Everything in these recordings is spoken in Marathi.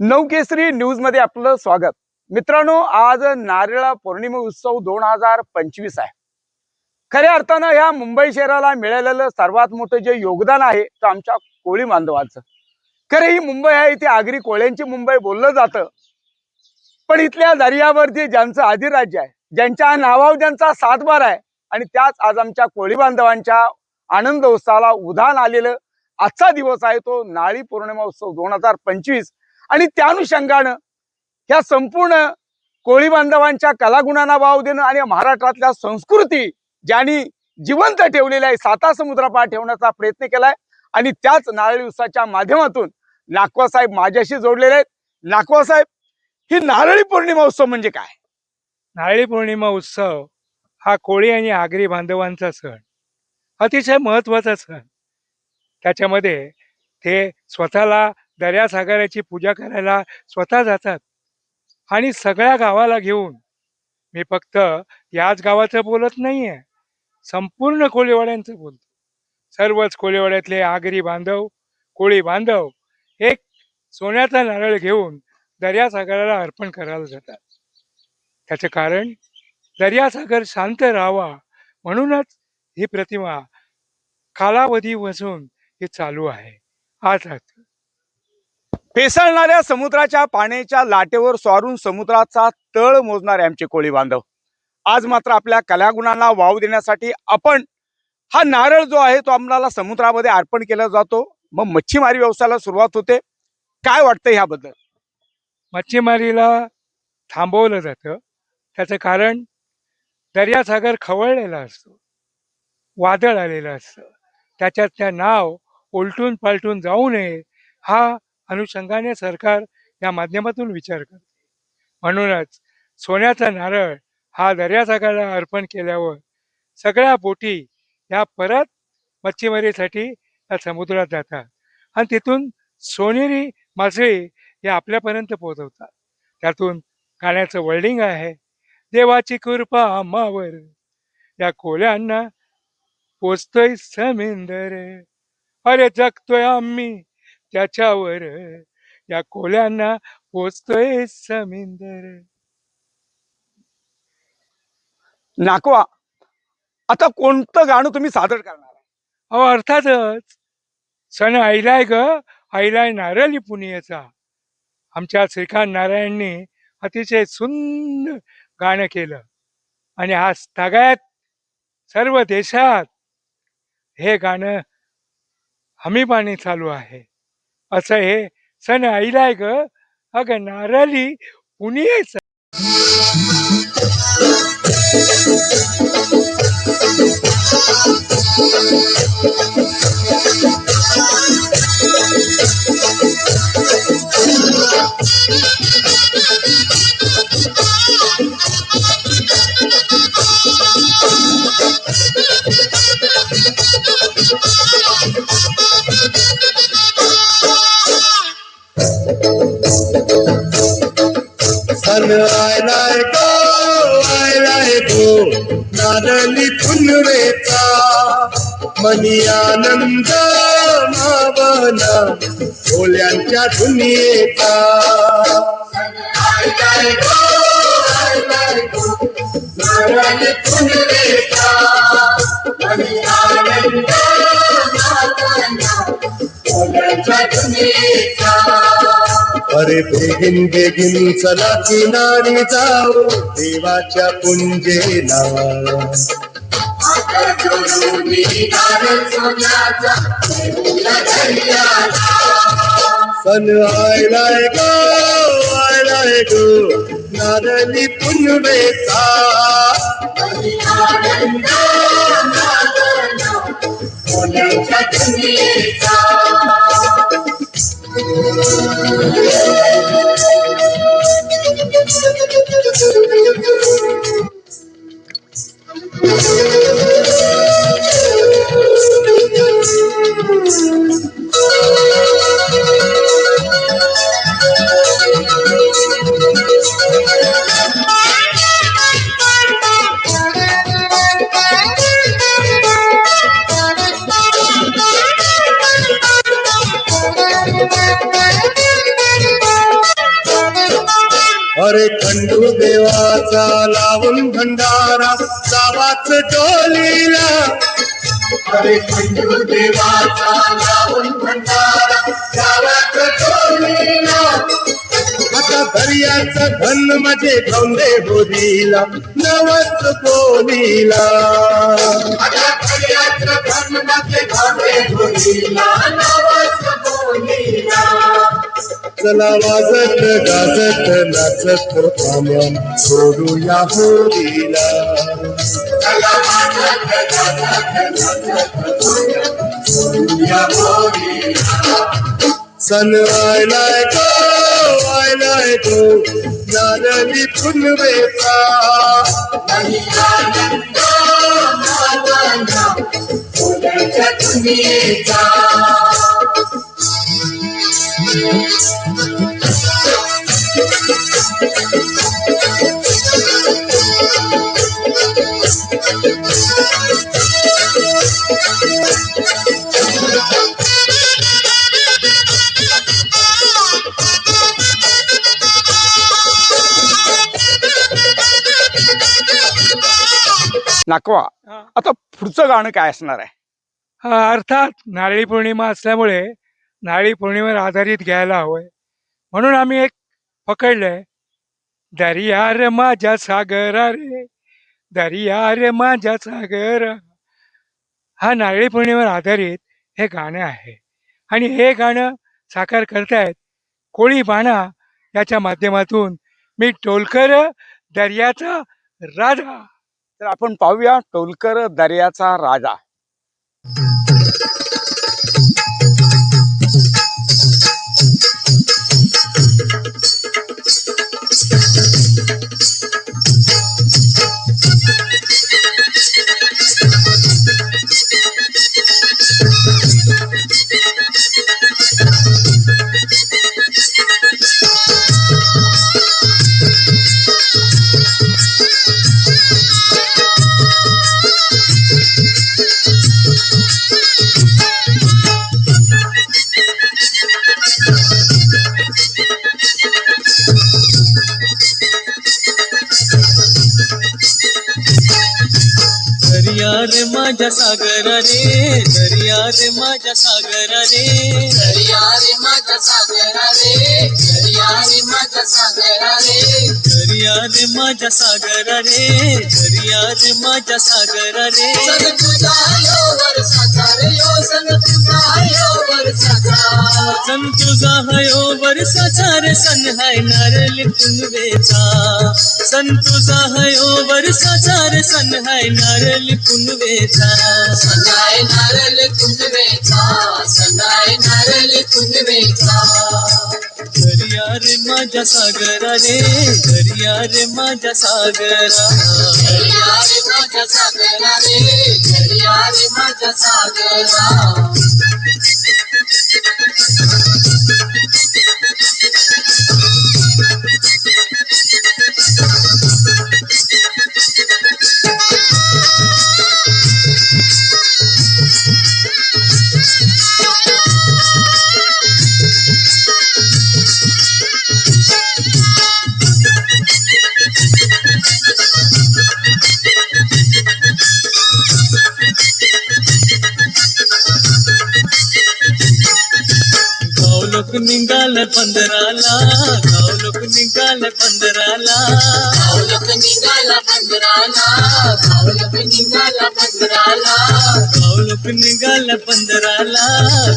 नवकेसरी न्यूजमध्ये आपलं स्वागत. मित्रांनो आज नारळ पौर्णिमा उत्सव दोन हजार पंचवीस आहे. खऱ्या अर्थानं ह्या मुंबई शहराला मिळालेलं सर्वात मोठं जे योगदान आहे ते आमच्या कोळी बांधवाचं. खरं ही मुंबई आहे इथे आगरी कोळ्यांची मुंबई बोललं जातं. पण इथल्या दर्यावरती ज्यांचं अधिराज्य आहे ज्यांच्या नावावर ज्यांचा सातबार आहे आणि त्याच आज आमच्या कोळी बांधवांच्या आनंद उत्सवाला उधाण आलेलं आजचा दिवस आहे तो नाळी पौर्णिमा उत्सव दोन हजार पंचवीस. आणि त्या अनुषंगानं ह्या संपूर्ण कोळी बांधवांच्या कलागुणांना वाव देणं आणि महाराष्ट्रातल्या संस्कृती ज्यांनी जिवंत ठेवलेल्या आहे साता समुद्रापार ठेवण्याचा प्रयत्न केलाय. आणि त्याच नारळी उत्साच्या माध्यमातून नाकवा साहेब माझ्याशी जोडलेले आहेत. नाकवा साहेब ही नारळी पौर्णिमा उत्सव म्हणजे काय? नारळी पौर्णिमा उत्सव हा कोळी आणि आगरी बांधवांचा सण. अतिशय महत्त्वाचा सण. त्याच्यामध्ये ते स्वतःला दर्यासागराची पूजा करायला स्वतः जातात. आणि सगळ्या गावाला घेऊन मी फक्त याच गावाचं बोलत नाही आहे संपूर्ण कोळीवाड्यांचं बोलतो. सर्वच कोळीवाड्यातले आगरी बांधव कोळी बांधव एक सोन्याचा नारळ घेऊन दर्यासागराला अर्पण करायला जातात. त्याचं कारण दर्यासागर शांत राहावा म्हणूनच ही प्रतिमा कालावधी वसून ही चालू आहे. आज फेसळणाऱ्या समुद्राच्या पाण्याच्या लाटेवर स्वारून समुद्राचा तळ मोजणारे आमचे कोळी बांधव. आज मात्र आपल्या कलागुणांना वाव देण्यासाठी आपण हा नारळ जो आहे तो आम्हाला समुद्रामध्ये अर्पण केला जातो. मग मच्छीमारी व्यवसायाला सुरुवात होते. काय वाटतं ह्याबद्दल? मच्छीमारीला थांबवलं जातं. त्याचं कारण दर्यासागर खवळलेला असतो. वादळ आलेलं असतं. त्याच्यात त्या नाव उलटून पालटून जाऊ नये हा अनुषंगाने सरकार या माध्यमातून विचार करते. म्हणूनच सोन्याचा नारळ हा दर्यासागराला अर्पण केल्यावर सगळ्या बोटी ह्या परत मच्छीमारीसाठी या समुद्रात जातात आणि तिथून सोनेरी मासळी हे आपल्यापर्यंत पोहोचवतात. त्यातून गाण्याचं वर्डिंग आहे देवाची कृपा आम्हावर या कोल्यांना पोचतोय समिंदर. अरे जगतोय आम्ही त्याच्यावर या कोल्यांना पोचतोय समिंदर. नाकवा. आता कोणतं गाणं तुम्ही सादर करणार आहे? अहो अर्थातच. सण ऐलाय ग ऐलाय नारळी पुनियेचा. आमच्या श्रीकांत नारायणनी अतिशय सुंदर गाणं केलं. आणि आज तागायत सर्व देशात हे गाणं हमीपाणी चालू आहे. असं हे सण आईलाय ग अगं नारळी Thank you. मनी आनंद मावना डोळ्यांच्या दुनियेचा दुनियेचा अरे बेगिन बेगिन चला किनारी जाऊ देवाच्या पुंजेला. सन आयलाय गो आयलाय गो नारळी पुनवेचा देवाचा आता दर्याचं धन माझे धोंडे बोलीला नवस धन माझे बोलीला चला वाजत गाजत नाचत पाम्या सोडूया होळीला चला वाजत गाजत नाचत पाम्या सोडूया होळीला सन आयलाय गो आयलाय गो नारळी पुनवेचा नाही नाकवा आता पुढचं गाणं काय असणार आहे? अर्थात नारळी पौर्णिमा असल्यामुळे नारळी पौर्णिमेवर आधारित घ्यायला हवंय. म्हणून आम्ही एक पकडलंय. दर्या रे माझ्या सागरा रे दर्या रे माझ्या सागर हा नारळी पौर्णिमेवर आधारित हे गाणं आहे. आणि हे गाणं साकार करतायत कोळी बाणा याच्या माध्यमातून मी टोलकर दर्याचा राजा. तर आपण पाहूया टोलकर दर्याचा राजा. माझ्या सागरा रे दर्या रे माझ्या सागरा रे. दर्या रे माझ्या सागरा रे दर्या रे माझ्या सागरा रे. दर्या रे माझ्या सागरा रे दर्या रे माझ्या सागरा रे. तुझा सन तुझा हयो वर्षाचा रे सन हाय नारळ पुनवेचा सन तुझा हयो वर्षाचा रे सन हाय नारळ पुनवेचा संगाय नारळ कुंडवेचा संगाय नारळ कुंडवेचा दर्या रे माझ्या सागरा रे दर्या रे माझ्या सागरा. दर्या रे माझ्या सागरा रे दर्या रे माझ्या सागरा. Altyazı M.K. पंधराला. गाव निघाल पंधराला. भावलक निघाला पंधराला. भावलक निघाला पंधराला. गाव लोक निघाल पंधराला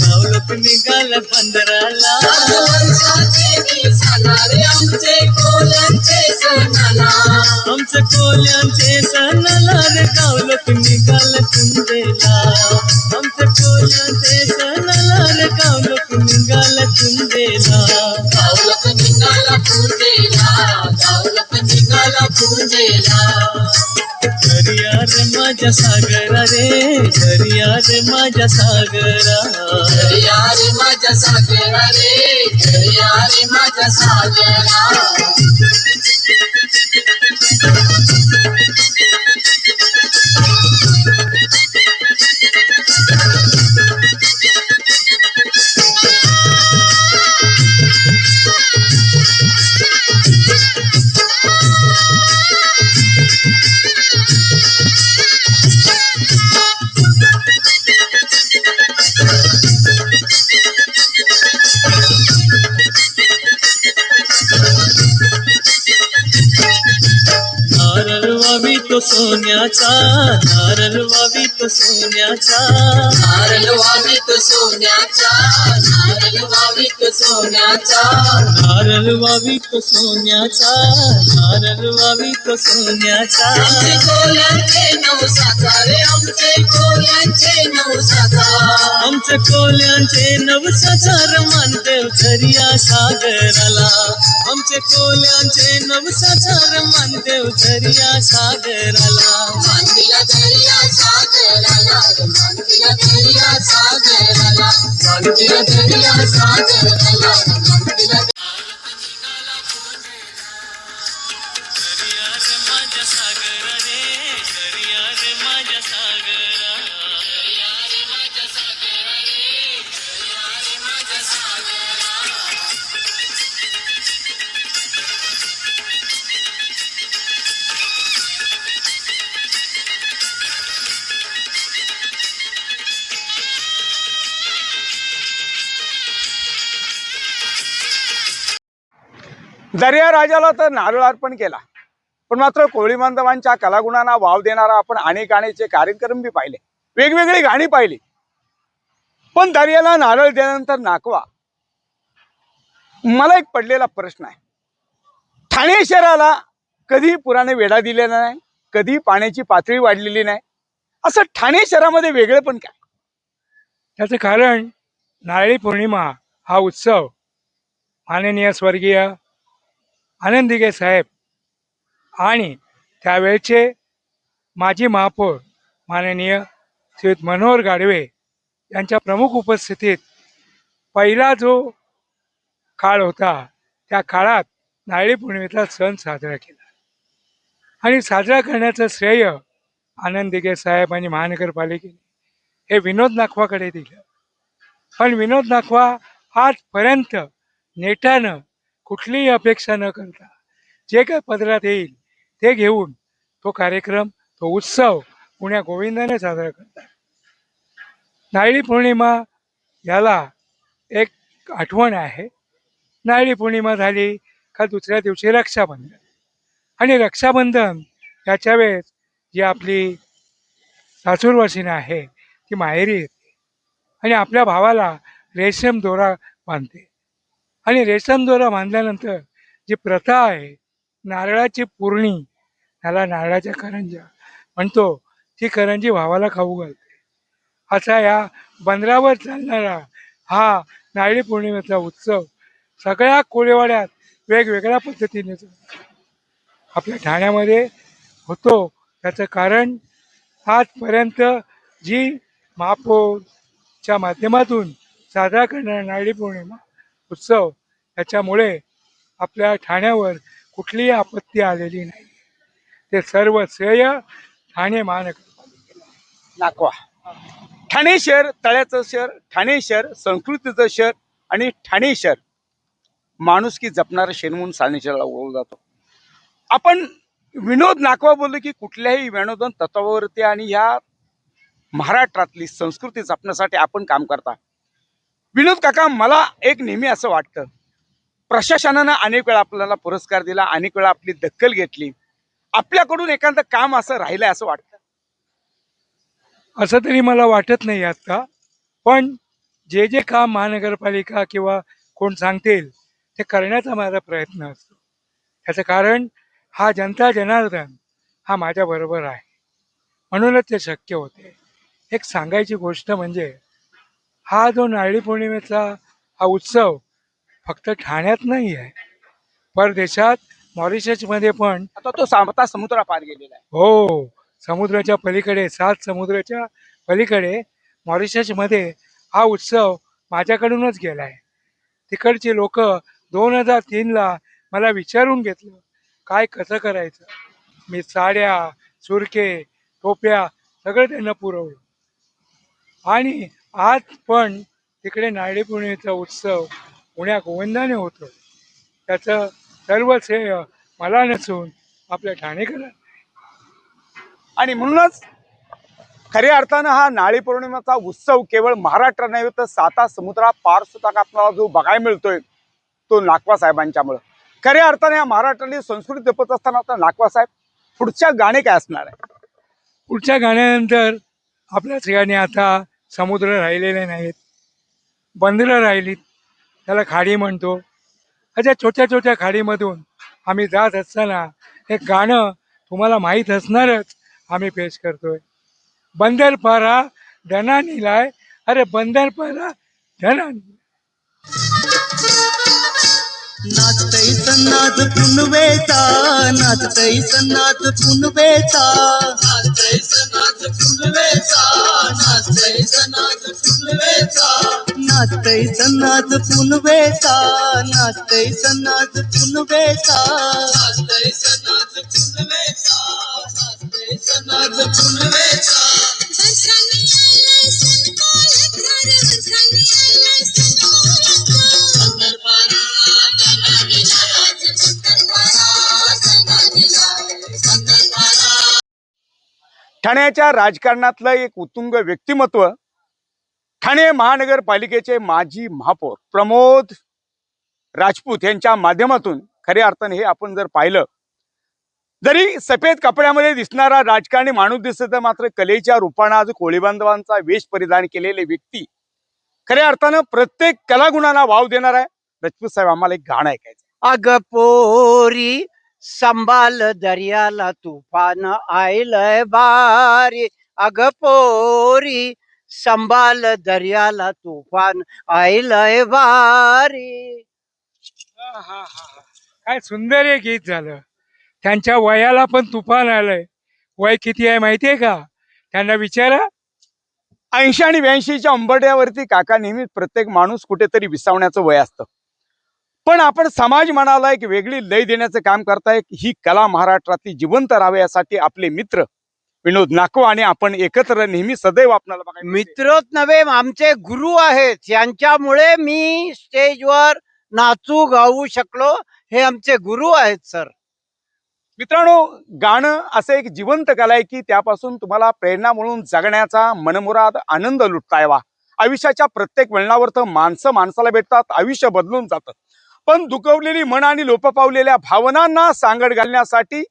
गाव लोक निघाल पंधराला आमच्या कोल्यांचे सणाला रे गाव लोक निघाल कुंदेला आमच्या कोल्यांचे सणाला रे गाव लोक निघाल कुंदेला गावलक निघाला पूजेला गावलक दर्या रे माझ्या सागरा रे दरिया रे माझ्या सागरा. दरिया रे माझ्या सागरा रे दरिया रे माझ्या सागरा. सोन्याचा नारळ वावी तो सोन्याचा. नारळ वावित सोन्याचा. नारळ वावित सोन्याचा. नारळ वावी तो सोन्याचा. नारळ सोन्याचा. आमचे कोल्यांचे नऊ साचा रे आमचे कोल्यांचे नऊ साचा. आमच्या कोल्यांचे नवसाचार मानदेव झरिया सागराला. आमचे कोल्यांचे नवसाचार मानदेव झरिया सागराला. सागराला रे मानविला दर्या दर्या राजाला तर नारळ अर्पण केला. पण मात्र कोळी बांधवांच्या कलागुणांना वाव देणारा आपण अनेक गाण्याचे कार्यक्रम बी पाहिले. वेगवेगळी गाणी पाहिली. पण दर्याला नारळ दिल्यानंतर नाकवा. मला एक पडलेला प्रश्न आहे. ठाणे शहराला कधी पुराने वेढा दिलेला नाही? कधी पाण्याची पातळी वाढलेली नाही? असं ठाणे शहरामध्ये वेगळं पण काय? त्याचं कारण नारळी पौर्णिमा हा उत्सव माननीय स्वर्गीय आनंदिगे साहेब. आणि त्यावेळचे माजी महापौर माननीय श्रीयुत मनोहर गाडवे यांच्या प्रमुख उपस्थितीत पहिला जो काळ होता त्या काळात नारळी पौर्णिमेचा सण साजरा केला. आणि साजरा करण्याचं श्रेय आनंद दिघे साहेब आणि महानगरपालिकेने हे विनोद नाखवाकडे दिलं. पण विनोद नाखवा आजपर्यंत नेटानं कुठलीही अपेक्षा न करता जे काही पदरात येईल ते घेऊन तो कार्यक्रम तो उत्सव पुण्या गोविंदाने साजरा करतात. नारळी पौर्णिमा याला एक आठवण आहे. नारळी पौर्णिमा झाली का दुसऱ्या दिवशी रक्षाबंधन. आणि रक्षाबंधन याच्या वेळेस जी आपली सासूरवासिनी आहे ती माहेरी येते. आणि आपल्या भावाला रेशम दोरा बांधते. आणि रेशमद्वारा बांधल्यानंतर जी प्रथा आहे नारळाची पुरणी ह्याला नारळाच्या करंजा म्हणतो ती करंजी भावाला खाऊ घालते असा या बंदरावर चालणारा हा नारळी पौर्णिमेचा उत्सव सगळ्या कोळीवाड्यात वेगवेगळ्या पद्धतीने चालतो. आपल्या ठाण्यामध्ये होतो त्याचं कारण आजपर्यंत जी महापौरच्या माध्यमातून साजरा करणारा नारळी पौर्णिमा उत्सव याच्यामुळे आपल्या ठाण्यावर कुठलीही आपत्ती आलेली नाही. ते सर्व श्रेय ठाणे महानगरपालिकेला. नाकवा ठाणे शहर तळ्याचं शहर ठाणे शहर संस्कृतीचं शहर आणि ठाणे शहर. माणुसकी जपणारं शहर म्हणून ठाणे शहराला जातो. आपण विनोद नाकवा बोललो की कुठल्याही विनोदन तत्वावरती आणि ह्या महाराष्ट्रातली संस्कृती जपण्यासाठी आपण काम करता. विनोद काका मला एक नेहमी असं वाटतं. प्रशासनानं अनेक वेळा आपल्याला पुरस्कार दिला अनेक वेळा आपली दखल घेतली. आपल्याकडून एखादं काम असं राहिलंय असं वाटतं? असं तरी मला वाटत नाही आता. पण जे जे काम महानगरपालिका किंवा कोण सांगतील ते करण्याचा माझा प्रयत्न असतो. त्याचं कारण हा जनता जनार्दन हा माझ्याबरोबर आहे. म्हणूनच ते शक्य होते. एक सांगायची गोष्ट म्हणजे हा जो नारळी पौर्णिमेचा हा उत्सव फक्त ठाण्यात नाही आहे परदेशात मॉरिशसमध्ये पण आता तो सामता समुद्र पार गेलेला आहे. हो समुद्राच्या पलीकडे सात समुद्राच्या पलीकडे मॉरिशसमध्ये हा उत्सव माझ्याकडूनच गेला आहे. तिकडची लोक दोन हजार तीनला मला विचारून घेतलं काय कसं करायचं? मी साड्या सुरके टोप्या सगळं त्यांना पुरवलं. आणि आज पण तिकडे नारळी पौर्णिमेचा उत्सव पुण्या गोविंदाने होतो. त्याचं सर्व श्रेय मला नसून आपल्या ठाणेकरांना आणि म्हणूनच खऱ्या अर्थानं हा नाळी पौर्णिमेचा उत्सव केवळ महाराष्ट्र नाही तर साता समुद्रा पार सुद्धा आपल्याला जो बघायला मिळतोय तो नागवा साहेबांच्यामुळं. खऱ्या अर्थाने या महाराष्ट्रातली संस्कृती जपत असताना आता नागवा साहेब पुढच्या गाणे काय असणार आहे? पुढच्या गाण्यानंतर आपल्या ठिकाणी आता समुद्र राहिलेले नाहीत. बंदरं राहिलीत. त्याला खाडी म्हणतो. अशा छोट्या छोट्या खाडीमधून आम्ही जात असताना हे गाणं तुम्हाला माहीत असणारच आम्ही पेश करतोय. बंदर पारा धना निलाय अरे बंदर पारा धना निलाय नाचतई सन्नाद पुनवेचा नाचतई सन्नाद पुनवेचा नाचतय सनात फुलवेचा नाचतय सन्नाच फुलवेचा नाचतई सन्नाद पुनवेचा नाचतय सन्नाच पुनवेचा नाचतय नाचतय सनात फुलवेचा बंदर ठाण्याच्या राजकारणातलं एक उत्तुंग व्यक्तिमत्व ठाणे महानगरपालिकेचे माजी महापौर प्रमोद राजपूत यांच्या माध्यमातून खऱ्या अर्थाने हे आपण जर पाहिलं जरी सफेद कपड्यामध्ये दिसणारा राजकारणी माणूस दिसत मात्र कलेच्या रूपानं आज कोळी बांधवांचा वेश परिधान केलेले व्यक्ती खऱ्या अर्थानं प्रत्येक कलागुणाला वाव देणार आहे. राजपूत साहेब आम्हाला एक गाणं ऐकायचं अग पोरी संभाल दर्याला तुफान आयलय बारी अग पोरी संभाल दर्याला तुफान आयलय बारी आहाहाहा. काय सुंदर हे गीत झालं. त्यांच्या वयाला पण तुफान आलंय. वय किती आहे माहितीये का? त्यांना विचारा. ऐंशी आणि ब्याऐंशीच्या अंबट्यावरती काका नेहमीच प्रत्येक माणूस कुठेतरी विसावण्याचं वय असतं. पण आपण समाज मनाला एक वेगळी लय देण्याचं काम करताय. ही कला महाराष्ट्रातली जिवंत राहावे यासाठी आपले मित्र विनोद नाको आणि आपण एकत्र नेहमी सदैव आपल्याला मिळते. मित्रच नव्हे आमचे गुरु आहेत. यांच्यामुळे मी स्टेजवर नाचू गाऊ शकलो. हे आमचे गुरु आहेत सर. मित्रांनो गाणं असं एक जिवंत कला आहे की त्यापासून तुम्हाला प्रेरणा म्हणून जगण्याचा मनमुराद आनंद लुटता यावा. आयुष्याच्या प्रत्येक वळणावर तर माणसं माणसाला भेटतात आयुष्य बदलून जातं. पण दुखवलेली मन आणि लोप पावलेल्या भावनांना सांगड घालण्यासाठी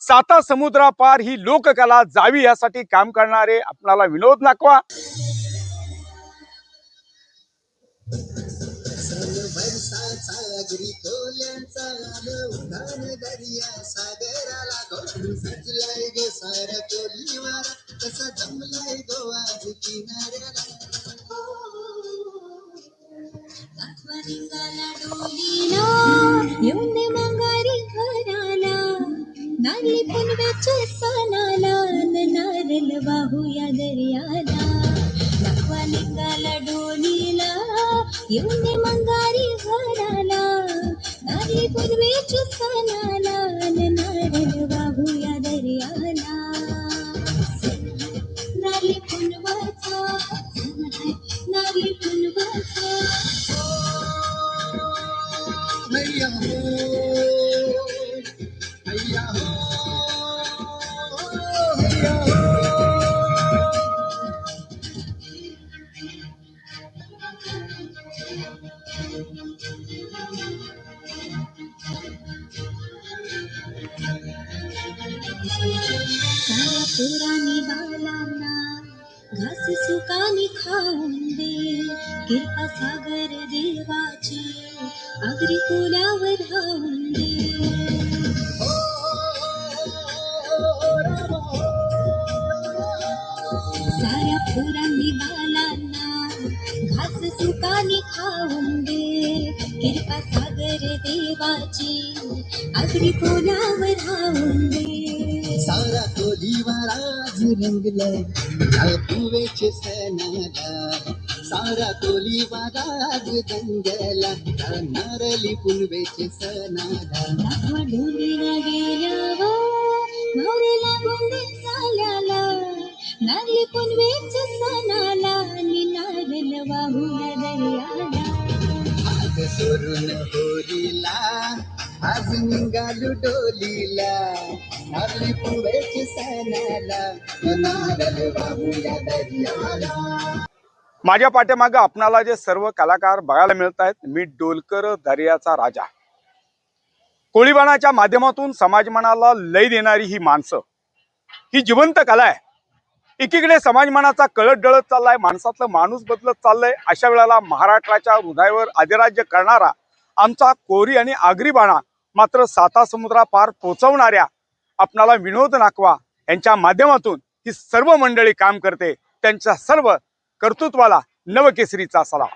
साता समुद्रापार ही लोककला जावी यासाठी काम करणारे आपणाला विनोद नाकवा सागराला डोलीला येऊन दे देवाची. आगरी कोल्यावर राहून सारा कोलीवार आज रंगलाय. पुवेचे सणाला सारा कोलीवार आज दंगला. नारली पुनवेचे सणाला नागवा ढोलीला गेल्यावर नवरीला गोंडे चाल्याला. नारली पुनवेच सणाला नारल वाहूया दर्याला. सोडून होलीला आज निघालू डोलीला. नारली पुवेचे सणाला. माझ्या पाठीमागं आपणाला जे सर्व कलाकार बघायला मिळत आहेत मी डोलकर दर्याचा राजा. कोळीबाणाच्या माध्यमातून समाजमनाला लय देणारी ही माणसं. ही जिवंत कला आहे. एकीकडे समाजमानाचा कळत डळत चाललाय माणसातलं माणूस बदलत चाललंय अशा वेळेला महाराष्ट्राच्या हृदयावर अधिराज्य करणारा आमचा कोरी आणि आगरी बाणा मात्र साता समुद्रा पार पोचवणाऱ्या आपणाला विनोद नाकवा यांच्या माध्यमातून ही सर्व मंडळी काम करते. त्यांच्या सर्व कर्तृत्वाला नवकेसरीचा सलाम.